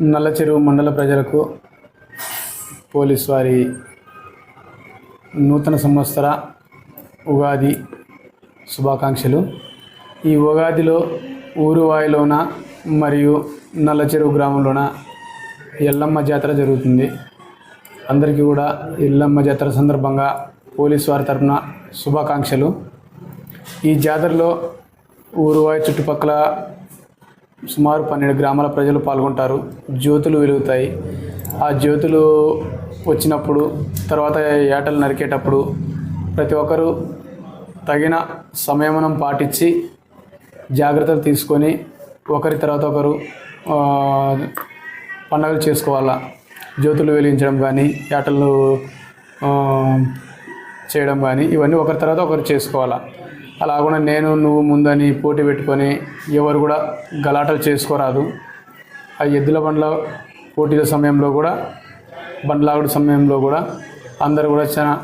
నల్లచెరువు మండల ప్రజలకు పోలీస్ వారి నూతన సంవత్సర ఉగాది శుభాకాంక్షలు. ఈ ఉగాదిలో ఊరువాయిలోన మరియు నల్లచెరువు గ్రామంలోన ఎల్లమ్మ జాతర జరుగుతుంది. అందరికీ కూడా ఎల్లమ్మ జాతర సందర్భంగా పోలీస్ వారి తరపున శుభాకాంక్షలు. ఈ జాతరలో ఊరువాయి చుట్టుపక్కల సుమారు పన్నెండు గ్రామాల ప్రజలు పాల్గొంటారు. జ్యోతులు వెలుగుతాయి. ఆ జ్యోతులు వచ్చినప్పుడు తర్వాత ఏటలు నరికేటప్పుడు ప్రతి ఒక్కరూ తగిన సంయమనం పాటించి జాగ్రత్తలు తీసుకొని ఒకరి తర్వాత ఒకరు పండుగలు చేసుకోవాలా? జ్యోతులు వెలిగించడం కానీ ఏటలు చేయడం కానీ ఇవన్నీ ఒకరి తర్వాత ఒకరు చేసుకోవాలా? అలా కూడా నేను నువ్వు ముందని పోటీ పెట్టుకొని ఎవరు కూడా గలాటలు చేసుకోరాదు. ఆ ఎద్దుల బండ్ల పోటీల సమయంలో కూడా బండ్లాగుడు సమయంలో కూడా అందరూ కూడా చాలా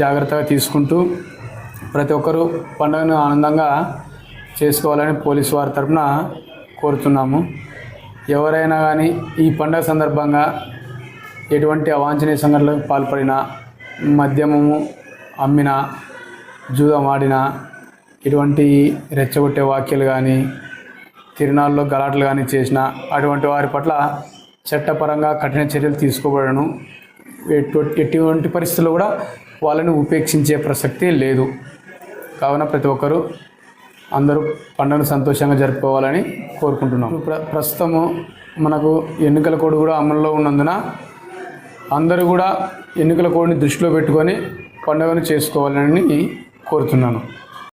జాగ్రత్తగా తీసుకుంటూ ప్రతి ఒక్కరూ పండుగను ఆనందంగా చేసుకోవాలని పోలీసు వారి తరపున కోరుతున్నాము. ఎవరైనా కానీ ఈ పండుగ సందర్భంగా ఎటువంటి అవాంఛనీయ సంఘటనలకు పాల్పడినా మద్యమము అమ్మినా జూదం ఆడినా ఇటువంటి రెచ్చగొట్టే వాక్యాలు కానీ తిరునాళ్ళలో గలాటలు కానీ చేసిన అటువంటి వారి పట్ల చట్టపరంగా కఠిన చర్యలు తీసుకోబడను. ఎటువంటి పరిస్థితుల్లో కూడా వాళ్ళని ఉపేక్షించే ప్రసక్తి లేదు. కావున ప్రతి ఒక్కరూ అందరూ పండుగను సంతోషంగా జరుపుకోవాలని కోరుకుంటున్నాం. ప్ర ప్రస్తుతము మనకు ఎన్నికల కోడ్ కూడా అమల్లో ఉన్నందున అందరూ కూడా ఎన్నికల కోడ్ని దృష్టిలో పెట్టుకొని పండుగను చేసుకోవాలని కోరుతున్నాను.